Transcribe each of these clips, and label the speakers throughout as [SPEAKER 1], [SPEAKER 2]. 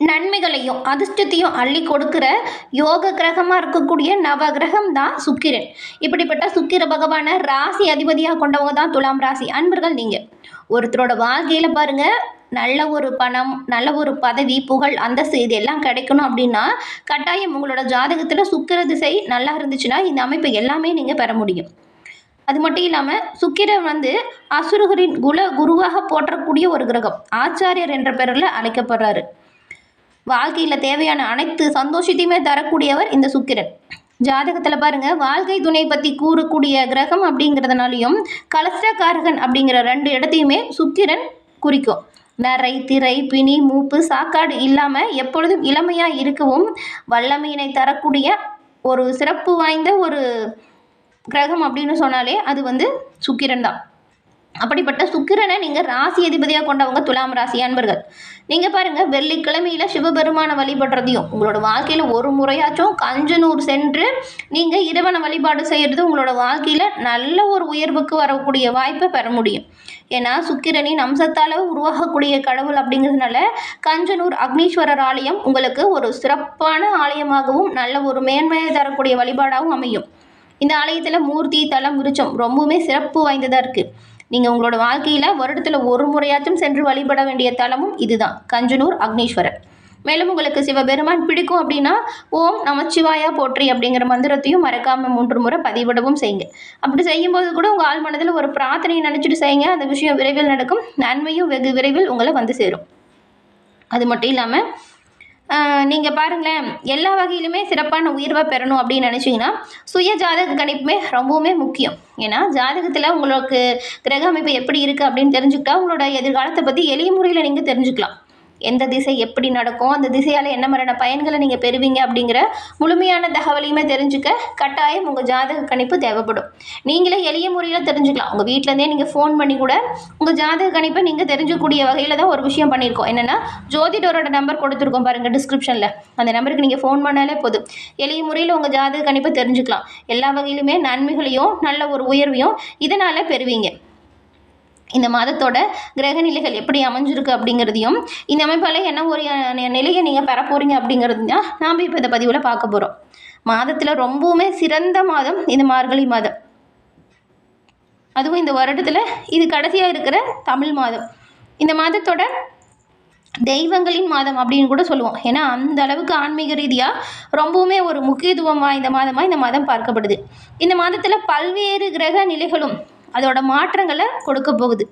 [SPEAKER 1] நன்மைகளையும் அதிர்ஷ்டத்தையும் அள்ளி கொடுக்கிற யோக கிரகமாக இருக்கக்கூடிய நவ கிரகம் தான் சுக்கிரன். இப்படிப்பட்ட சுக்கிர பகவானை ராசி அதிபதியாக கொண்டவங்க தான் துலாம் ராசி. அன்பர்கள் நீங்கள் ஒருத்தரோட வாழ்க்கையில் பாருங்கள் நல்ல ஒரு பணம் நல்ல ஒரு பதவி புகழ் அந்தஸ்து இது எல்லாம் கிடைக்கணும் அப்படின்னா கட்டாயம் உங்களோட ஜாதகத்தில் சுக்கிர திசை நல்லா இருந்துச்சுன்னா இந்த அமைப்பு எல்லாமே நீங்கள் பெற முடியும். அது மட்டும் இல்லாமல் சுக்கிரன் வந்து அசுரகரின் குல குருவாக போற்றக்கூடிய ஒரு கிரகம். ஆச்சாரியர் என்ற பெயரில் அழைக்கப்படுறாரு. வாழ்க்கையில் தேவையான அனைத்து சந்தோஷத்தையுமே தரக்கூடியவர் இந்த சுக்கிரன். ஜாதகத்தில் பாருங்க வாழ்க்கை துணை பற்றி கூறக்கூடிய கிரகம் அப்படிங்கிறதுனாலையும் கலஸ்டகாரகன் அப்படிங்கிற ரெண்டு இடத்தையுமே சுக்கிரன் குறிக்கும். நரை திரை பிணி மூப்பு சாக்காடு இல்லாமல் எப்பொழுதும் இளமையாக இருக்கவும் வல்லமையினை தரக்கூடிய ஒரு சிறப்பு வாய்ந்த ஒரு கிரகம் அப்படின்னு சொன்னாலே அது வந்து சுக்கிரன் தான். அப்படிப்பட்ட சுக்கிரனை நீங்கள் ராசி அதிபதியாக கொண்டவங்க துலாம் ராசி அன்பர்கள். நீங்கள் பாருங்கள் வெள்ளிக்கிழமையில் சிவபெருமானை வழிபடுறதையும் உங்களோட வாழ்க்கையில் ஒரு முறையாச்சும் கஞ்சனூர் சென்று நீங்கள் இறைவனை வழிபாடு செய்கிறது உங்களோட வாழ்க்கையில் நல்ல ஒரு உயர்வுக்கு வரக்கூடிய வாய்ப்பை பெற முடியும். ஏன்னா சுக்கிரனின் அம்சத்தால் உருவாகக்கூடிய கடவுள் அப்படிங்கிறதுனால கஞ்சனூர் அக்னீஸ்வரர் ஆலயம் உங்களுக்கு ஒரு சிறப்பான ஆலயமாகவும் நல்ல ஒரு மேன்மையை தரக்கூடிய வழிபாடாகவும் அமையும். இந்த ஆலயத்தில் மூர்த்தி தலம் விருச்சம் ரொம்பவுமே சிறப்பு வாய்ந்ததாக இருக்குது நீங்கள் உங்களோட வாழ்க்கையில் வருடத்தில் ஒரு முறையாச்சும் சென்று வழிபட வேண்டிய தலமும் இதுதான். கஞ்சனூர் அக்னீஸ்வரர். மேலும் உங்களுக்கு சிவபெருமான் பிடிக்கும் அப்படின்னா ஓம் நமச்சிவாயா போற்றி அப்படிங்கிற மந்திரத்தையும் மறக்காமல் மூன்று முறை பதிவிடவும் செய்யுங்க. அப்படி செய்யும்போது கூட உங்கள் ஆள் மனதில் ஒரு பிரார்த்தனையை நினச்சிட்டு செய்யுங்க. அந்த விஷயம் விரைவில் நடக்கும். நன்மையும் வெகு விரைவில் உங்களை வந்து சேரும். அது மட்டும் இல்லாமல் நீங்கள் பாருங்களேன். எல்லா வகையிலுமே சிறப்பான உயர்வை பெறணும் அப்படின்னு நினச்சிங்கன்னா சுய ஜாதக கணிப்புமே ரொம்பவுமே முக்கியம். ஏன்னா ஜாதகத்தில் உங்களுக்கு கிரக அமைப்பு எப்படி இருக்குது அப்படின்னு தெரிஞ்சுக்கிட்டா உங்களோட எதிர்காலத்தை பற்றி எளிய முறையில் நீங்கள் தெரிஞ்சுக்கலாம். எந்த திசை எப்படி நடக்கும் அந்த திசையால் என்ன மாதிரியான பயன்களை நீங்கள் பெறுவீங்க அப்படிங்கிற முழுமையான தகவலையுமே தெரிஞ்சுக்க கட்டாயம் உங்கள் ஜாதக கணிப்பு தேவைப்படும். நீங்களே எளிய முறையில் தெரிஞ்சுக்கலாம். உங்கள் வீட்டிலேருந்தே நீங்கள் ஃபோன் பண்ணி கூட உங்கள் ஜாதக கணிப்பை நீங்கள் தெரிஞ்சக்கூடிய வகையில் தான் ஒரு விஷயம் பண்ணியிருக்கோம். என்னென்னா ஜோதிடரோட நம்பர் கொடுத்துருக்கோம் பாருங்கள் டிஸ்கிரிப்ஷனில் அந்த நம்பருக்கு நீங்கள் ஃபோன் பண்ணாலே போதும். எளிய முறையில் உங்கள் ஜாதக கணிப்பை தெரிஞ்சுக்கலாம். எல்லா வகையிலுமே நன்மைகளையும் நல்ல ஒரு உயர்வையும் இதனால் பெறுவீங்க. இந்த மாதத்தோட கிரக நிலைகள் எப்படி அமைஞ்சிருக்கு அப்படிங்கிறதையும் இந்த அமைப்பால் என்ன ஒரு நிலையை நீங்கள் பெற போகிறீங்க அப்படிங்கிறது தான் நாம் இப்போ இந்த பதிவில் பார்க்க போகிறோம் மாதத்தில் ரொம்பவுமே சிறந்த மாதம் இந்த மார்கழி மாதம். அதுவும் இந்த வருடத்தில் இது கடைசியாக இருக்கிற தமிழ் மாதம். இந்த மாதத்தோட தெய்வங்களின் மாதம் அப்படின்னு கூட சொல்லுவோம். ஏன்னா அந்த அளவுக்கு ஆன்மீக ரீதியாக ரொம்பவுமே ஒரு முக்கியத்துவம் வாய்ந்த மாதமாக இந்த மாதம் பார்க்கப்படுது. இந்த மாதத்தில் பல்வேறு கிரக நிலைகளும் அதோட மாற்றங்களை கொடுக்க போகுது.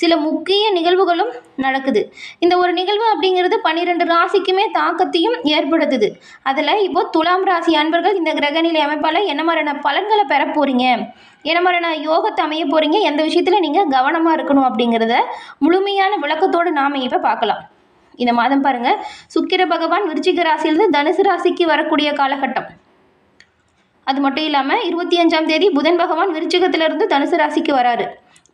[SPEAKER 1] சில முக்கிய நிகழ்வுகளும் நடக்குது. இந்த ஒரு நிகழ்வு அப்படிங்கிறது பன்னிரெண்டு ராசிக்குமே தாக்கத்தையும் ஏற்படுத்துது. அதில் இப்போ துலாம் ராசி அன்பர்கள் இந்த கிரகநிலை அமைப்பால் என்ன மாதிரியான பலன்களை பெற போகிறீங்க என்ன மாதிரியான யோகத்தை அமைய போகிறீங்க எந்த விஷயத்தில் நீங்கள் கவனமாக இருக்கணும் அப்படிங்கிறத முழுமையான விளக்கத்தோடு நாம் இப்போ பார்க்கலாம். இந்த மாதம் பாருங்கள் சுக்கிர பகவான் விருச்சிக ராசியிலிருந்து தனுசு ராசிக்கு வரக்கூடிய காலகட்டம். அது மட்டும் இல்லாமல் இருபத்தி அஞ்சாம் தேதி புதன் பகவான் விருச்சிகத்திலிருந்து தனுசு ராசிக்கு வராரு.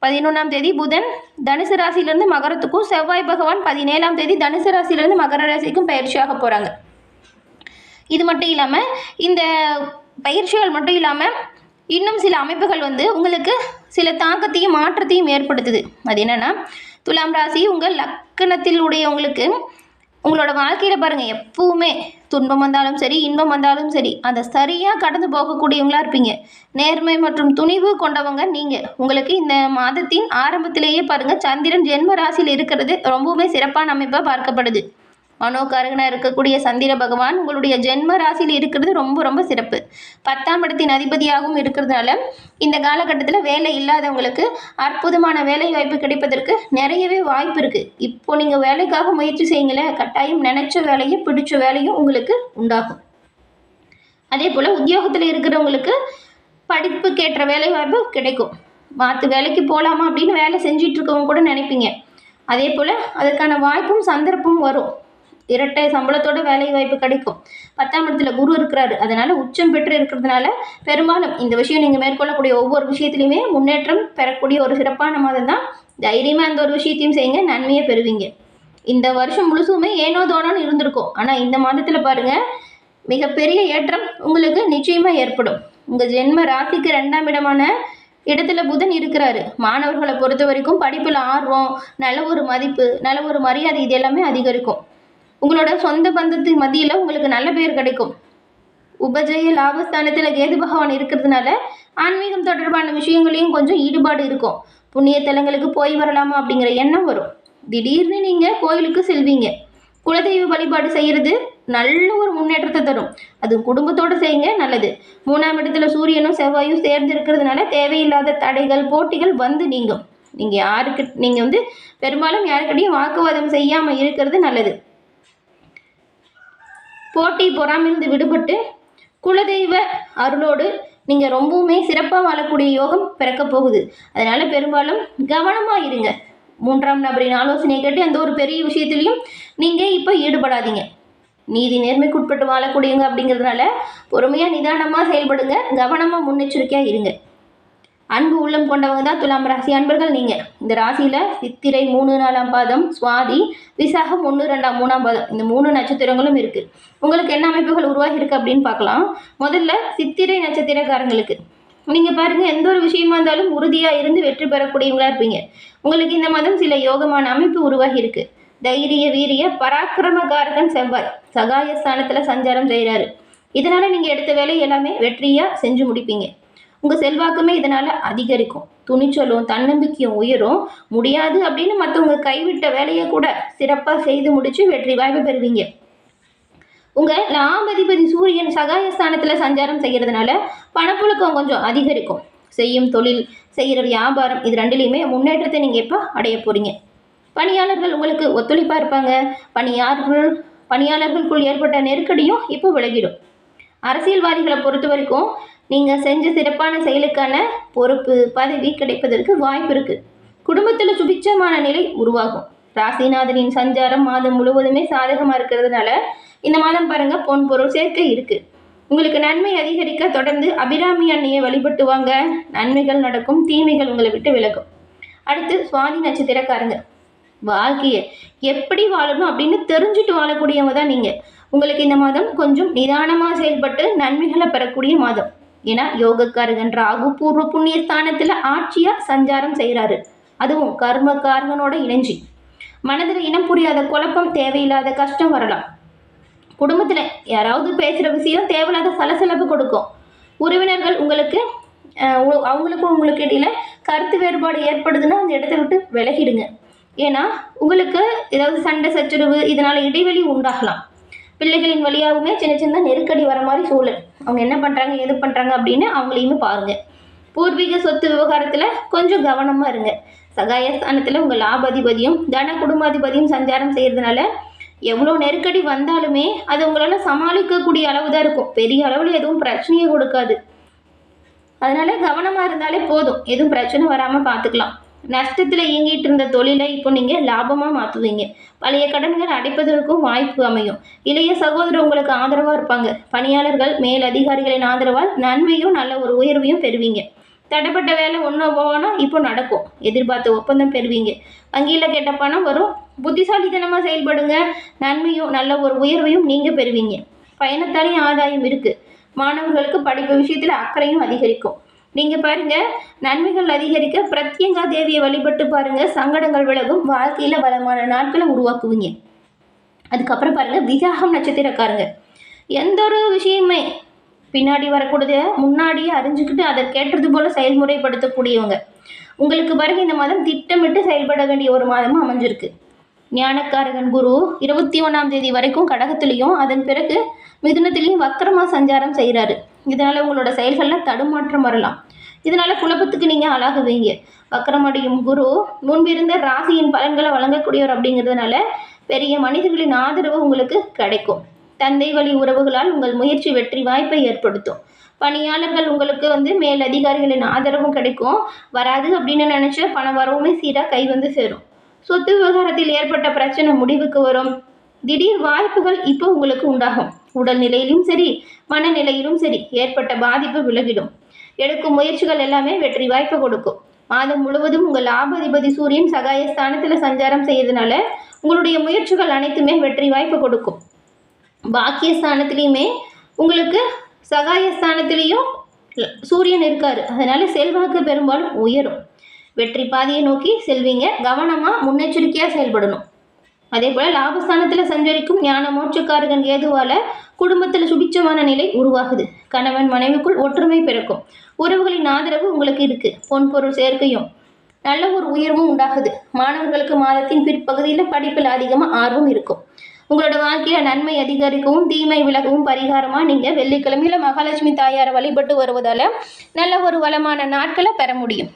[SPEAKER 1] பதினொன்றாம் தேதி புதன் தனுசு ராசியிலிருந்து மகரத்துக்கும் செவ்வாய் பகவான் பதினேழாம் தேதி தனுசு ராசியிலிருந்து மகர ராசிக்கும் பயிற்சியாக போகிறாங்க இது மட்டும் இல்லாமல் இந்த பயிற்சிகள் மட்டும் இல்லாமல் இன்னும் சில அமைப்புகள் வந்து உங்களுக்கு சில தாக்கத்தையும் மாற்றத்தையும் ஏற்படுத்துது. அது என்னென்னா துலாம் ராசி உங்கள் லக்கணத்தில் உடையவங்களுக்கு உங்களோட வாழ்க்கையில் பாருங்கள் எப்பவுமே துன்பம் வந்தாலும் சரி இன்பம் வந்தாலும் சரி அதை சரியாக கடந்து போகக்கூடியவங்களா இருப்பீங்க. நேர்மை மற்றும் துணிவு கொண்டவங்க நீங்கள் உங்களுக்கு இந்த மாதத்தின் ஆரம்பத்திலேயே பாருங்கள் சந்திரன் ஜென்ம ராசியில் இருக்கிறது ரொம்பவுமே சிறப்பான அமைப்பாக பார்க்கப்படுது. மனோகாரகனாக இருக்கக்கூடிய சந்திர பகவான் உங்களுடைய ஜென்ம ராசியில் இருக்கிறது ரொம்ப ரொம்ப சிறப்பு. பத்தாம் இடத்தின் அதிபதியாகவும் இருக்கிறதுனால இந்த காலகட்டத்தில் வேலை இல்லாதவங்களுக்கு அற்புதமான வேலை வாய்ப்பு கிடைப்பதற்கு நிறையவே வாய்ப்பு இருக்குது இப்போ நீங்கள் வேலைக்காக முயற்சி செய்யுங்களேன் கட்டாயம் நினச்ச வேலையும் பிடிச்ச வேலையும் உங்களுக்கு உண்டாகும். அதே போல் உத்தியோகத்தில் இருக்கிறவங்களுக்கு படிப்புக்கேற்ற வேலை வாய்ப்பு கிடைக்கும். மாற்று வேலைக்கு போகலாமா அப்படின்னு வேலை செஞ்சிட்ருக்கவங்க கூட நினைப்பீங்க. அதே போல் அதற்கான வாய்ப்பும் சந்தர்ப்பமும் வரும். இரட்டை சம்பளத்தோட வேலை வாய்ப்பு கிடைக்கும். பத்தாம் இடத்துல குரு இருக்கிறாரு. அதனால உச்சம் பெற்று இருக்கிறதுனால பெரும்பாலும் இந்த விஷயம் நீங்கள் மேற்கொள்ளக்கூடிய ஒவ்வொரு விஷயத்துலையுமே முன்னேற்றம் பெறக்கூடிய ஒரு சிறப்பான மாதம் தான் தைரியமாக அந்த ஒரு விஷயத்தையும் செய்யுங்க. நன்மையை பெறுவீங்க. இந்த வருஷம் முழுசுமே ஏனோ தோணோன்னு இருந்திருக்கும். ஆனால் இந்த மாதத்தில் பாருங்கள் மிகப்பெரிய ஏற்றம் உங்களுக்கு நிச்சயமாக ஏற்படும். உங்கள் ஜென்ம ராசிக்கு ரெண்டாம் இடமான இடத்துல புதன் இருக்கிறாரு. மாணவர்களை பொறுத்த வரைக்கும் படிப்பில் ஆர்வம் நல்ல ஒரு மதிப்பு நல்ல ஒரு மரியாதை இது எல்லாமே அதிகரிக்கும். உங்களோட சொந்த பந்தத்து மத்தியில் உங்களுக்கு நல்ல பேர் கிடைக்கும். உபஜய லாபஸ்தானத்தில் கேது பகவான் இருக்கிறதுனால ஆன்மீகம் தொடர்பான விஷயங்களையும் கொஞ்சம் ஈடுபாடு இருக்கும். புண்ணிய தலங்களுக்கு போய் வரலாமா அப்படிங்கிற எண்ணம் வரும். திடீர்னு நீங்கள் கோயிலுக்கு செல்வீங்க. குலதெய்வ வழிபாடு செய்கிறது நல்ல ஒரு முன்னேற்றத்தை தரும். அது குடும்பத்தோடு செய்யுங்க நல்லது. மூணாம் இடத்துல சூரியனும் செவ்வாயும் சேர்ந்து இருக்கிறதுனால தேவையில்லாத தடைகள் போட்டிகள் வந்து நீங்கும். நீங்கள் யாருக்கு நீங்கள் வந்து பெரும்பாலும் யாருக்கிட்டையும் வாக்குவாதம் செய்யாமல் இருக்கிறது நல்லது. போட்டி பொறாமிலிருந்து விடுபட்டு குலதெய்வ அருளோடு நீங்கள் ரொம்பவுமே சிறப்பாக வாழக்கூடிய யோகம் பிறக்க போகுது. அதனால் பெரும்பாலும் கவனமாக இருங்க. மூன்றாம் நபரின் ஆலோசனை கேட்டு எந்த ஒரு பெரிய விஷயத்துலையும் நீங்கள் இப்போ ஈடுபடாதீங்க. நீதி நேர்மைக்குட்பட்டு வாழக்கூடியவங்க அப்படிங்கிறதுனால பொறுமையாக நிதானமாக செயல்படுங்க. கவனமாக முன்னெச்சரிக்கையாக இருங்க. அன்பு உள்ளம் கொண்டவங்க தான் துலாம் ராசி அன்பர்கள் நீங்கள் இந்த ராசியில் சித்திரை மூணு நாலாம் பாதம் சுவாதி விசாகம் ஒன்று ரெண்டாம் மூணாம் பாதம். இந்த மூணு நட்சத்திரங்களும் இருக்குது உங்களுக்கு என்ன அமைப்புகள் உருவாகி இருக்குது அப்படின்னு பார்க்கலாம். முதல்ல சித்திரை நட்சத்திரக்காரங்களுக்கு. நீங்கள் பாருங்கள் எந்த ஒரு விஷயமா இருந்தாலும் உறுதியாக இருந்து வெற்றி பெறக்கூடியவங்களாக இருப்பீங்க. உங்களுக்கு இந்த மாதம் சில யோகமான அமைப்பு உருவாகி இருக்குது தைரிய வீரிய பராக்கிரமகாரகன் செவ்வாய். சகாய ஸ்தானத்தில் சஞ்சாரம் செய்கிறாரு இதனால் நீங்கள் எடுத்த வேலை எல்லாமே வெற்றியாக செஞ்சு முடிப்பீங்க. உங்கள் செல்வாக்குமே இதனால் அதிகரிக்கும். துணிச்சலும் தன்னம்பிக்கையும் உயரும். முடியாது அப்படின்னு மற்றவங்க கைவிட்ட வேலையை கூட சிறப்பாக செய்து முடித்து வெற்றி வாய்ப்பு பெறுவீங்க. உங்கள் லாபதிபதி சூரியன் சகாயஸ்தானத்தில் சஞ்சாரம் செய்கிறதுனால பணப்புழக்கம் கொஞ்சம் அதிகரிக்கும். செய்யும் தொழில் செய்கிற வியாபாரம் இது ரெண்டுலேயுமே முன்னேற்றத்தை நீங்கள் எப்போ அடைய போகிறீங்க பணியாளர்கள் உங்களுக்கு ஒத்துழைப்பாக இருப்பாங்க. பணியாளர்கள் பணியாளர்களுக்குள் ஏற்பட்ட நெருக்கடியும் இப்போ விலகிடும். அரசியல்வாதிகளை பொறுத்த வரைக்கும் நீங்கள் செஞ்ச சிறப்பான செயலுக்கான பொறுப்பு பதவி கிடைப்பதற்கு வாய்ப்பு இருக்குது குடும்பத்தில் சுபிச்சமான நிலை உருவாகும். ராசிநாதனின் சஞ்சாரம் மாதம் முழுவதுமே சாதகமாக இருக்கிறதுனால இந்த மாதம் பாருங்கள் பொன் பொருள் சேர்க்கை இருக்குது உங்களுக்கு நன்மை அதிகரிக்க தொடர்ந்து அபிராமி அன்னையை வழிபட்டு வாங்க. நன்மைகள் நடக்கும் தீமைகள் உங்களை விட்டு விலகும். அடுத்து சுவாதி நட்சத்திரக்காரங்க. வாழ்க்கையை எப்படி வாழணும் அப்படின்னு தெரிஞ்சுட்டு வாழக்கூடியவங்க தான் நீங்கள் உங்களுக்கு இந்த மாதம் கொஞ்சம் நிதானமாக செயல்பட்டு நன்மைகளை பெறக்கூடிய மாதம். ஏன்னா யோகக்காரகன் ராகு பூர்வ புண்ணிய ஸ்தானத்தில் ஆட்சியாக சஞ்சாரம் செய்கிறாரு அதுவும் கர்மக்காரகனோட இணைஞ்சி. மனதில் இனம் புரியாத குழப்பம் தேவையில்லாத கஷ்டம் வரலாம். குடும்பத்தில் யாராவது பேசுகிற விஷயம் தேவையில்லாத சலசலப்பு கொடுக்கும். உறவினர்கள் உங்களுக்கு அவங்களுக்கும் உங்களுக்கு இடையில கருத்து வேறுபாடு ஏற்படுதுன்னா அந்த இடத்த விட்டு விலகிடுங்க. ஏன்னா உங்களுக்கு ஏதாவது சண்டை சச்சரவு இதனால் இடைவெளி உண்டாகலாம். பிள்ளைகளின் வழியாகவுமே சின்ன சின்ன நெருக்கடி வர மாதிரி சூழல். அவங்க என்ன பண்ணுறாங்க எது பண்ணுறாங்க அப்படின்னு அவங்களையுமே பாருங்கள் பூர்வீக சொத்து விவகாரத்தில் கொஞ்சம் கவனமாக இருங்க. சகாயஸ்தானத்தில் உங்கள் லாபாதிபதியும் தன குடும்பாதிபதியும் சஞ்சாரம் செய்கிறதுனால எவ்வளோ நெருக்கடி வந்தாலுமே அது உங்களால் சமாளிக்கக்கூடிய அளவு தான் இருக்கும். பெரிய அளவில் எதுவும் பிரச்சனையை கொடுக்காது. அதனால கவனமாக இருந்தாலே போதும். எதுவும் பிரச்சனை வராமல் பார்த்துக்கலாம் நஷ்டத்தில் இயங்கிட்டு இருந்த தொழிலை இப்போ நீங்கள் லாபமாக மாற்றுவீங்க பழைய கடன்கள் அடைப்பதற்கும் வாய்ப்பு அமையும். இளைய சகோதரர் உங்களுக்கு ஆதரவாக இருப்பாங்க. பணியாளர்கள் மேல் அதிகாரிகளின் ஆதரவால் நன்மையும் நல்ல ஒரு உயர்வையும் பெறுவீங்க. தடைப்பட்ட வேலை ஒன்றும் போகணும் இப்போ நடக்கும். எதிர்பார்த்த ஒப்பந்தம் பெறுவீங்க. வங்கியில் கேட்ட பணம் வரும். புத்திசாலித்தனமாக செயல்படுங்க. நன்மையும் நல்ல ஒரு உயர்வையும் நீங்கள் பெறுவீங்க. பயணத்தாலேயும் ஆதாயம் இருக்குது மாணவர்களுக்கு படிப்பு விஷயத்தில் அக்கறையும் அதிகரிக்கும். நீங்கள் பாருங்க நன்மைகள் அதிகரிக்க பிரத்யங்கா தேவியை வழிபட்டு பாருங்கள் சங்கடங்கள் விலகும் வாழ்க்கையில் பலமான நாட்களை உருவாக்குவீங்க. அதுக்கப்புறம் பாருங்கள் விசாகம் நட்சத்திரக்காரங்க. எந்த ஒரு விஷயமே பின்னாடி வரக்கூடியத முன்னாடியே அறிஞ்சுக்கிட்டு அதை கேட்டது போல் செயல்முறைப்படுத்தக்கூடியவங்க. உங்களுக்கு பிறகு இந்த மாதம் திட்டமிட்டு செயல்பட வேண்டிய ஒரு மாதமாக அமைஞ்சிருக்கு. ஞானக்காரகன் குரு இருபத்தி ஒன்றாம் தேதி வரைக்கும் கடகத்துலேயும் அதன் பிறகு மிதுனத்திலையும் வக்கரமாக சஞ்சாரம் செய்கிறாரு இதனால் உங்களோட செயல்களில் தடுமாற்றம் வரலாம். இதனால் குழப்பத்துக்கு நீங்கள் ஆளாகுவீங்க. வக்கரமடையும் குரு முன்பிருந்த ராசியின் பலன்களை வழங்கக்கூடியவர் அப்படிங்கிறதுனால பெரிய மனிதர்களின் ஆதரவு உங்களுக்கு கிடைக்கும். தந்தை வழி உறவுகளால் உங்கள் முயற்சி வெற்றி வாய்ப்பை ஏற்படுத்தும். பணியாளர்கள் உங்களுக்கு வந்து மேல் அதிகாரிகளின் ஆதரவும் கிடைக்கும். வராது அப்படின்னு நினச்ச பண வரவுமே சீராக கை வந்து சேரும். சொத்து விவகாரத்தில் ஏற்பட்ட பிரச்சனை முடிவுக்கு வரும். திடீர் வாய்ப்புகள் இப்போ உங்களுக்கு உண்டாகும். உடல் நிலையிலும் சரி மனநிலையிலும் சரி ஏற்பட்ட பாதிப்பு விலகிடும். எடுக்கும் முயற்சிகள் எல்லாமே வெற்றி வாய்ப்பை கொடுக்கும். மாதம் முழுவதும் உங்கள் லாபாதிபதி சூரியன் சகாய ஸ்தானத்தில் சஞ்சாரம் செய்யறதுனால உங்களுடைய முயற்சிகள் அனைத்துமே வெற்றி வாய்ப்பு கொடுக்கும். பாக்கிய பாக்கியஸ்தானத்துலேயுமே உங்களுக்கு சகாயஸ்தானத்துலேயும் சூரியன் இருக்கார். அதனால செல்வாக்கு பெரும்பாலும் உயரும். வெற்றி பாதையை நோக்கி செல்வீங்க. கவனமாக முன்னெச்சரிக்கையாக செயல்படணும். அதே போல் லாபஸ்தானத்தில் சஞ்சரிக்கும் ஞான மோட்சக்காரகன் ஏதுவால குடும்பத்தில் சுபிச்சமான நிலை உருவாகுது. கணவன் மனைவிக்குள் ஒற்றுமை பிறக்கும். உறவுகளின் ஆதரவு உங்களுக்கு இருக்குது பொன் பொருள் சேர்க்கையும் நல்ல ஒரு உயர்வும் உண்டாகுது. மாணவர்களுக்கு மாதத்தின் பிற்பகுதியில் படிப்பில் அதிகமாக ஆர்வம் இருக்கும். உங்களோட வாழ்க்கையில் நன்மை அதிகரிக்கவும் தீமை விலகவும் பரிகாரமாக நீங்கள் வெள்ளிக்கிழமையில மகாலட்சுமி தாயாரை வழிபட்டு வருவதால் நல்ல ஒரு வளமான நாட்களை பெற முடியும்.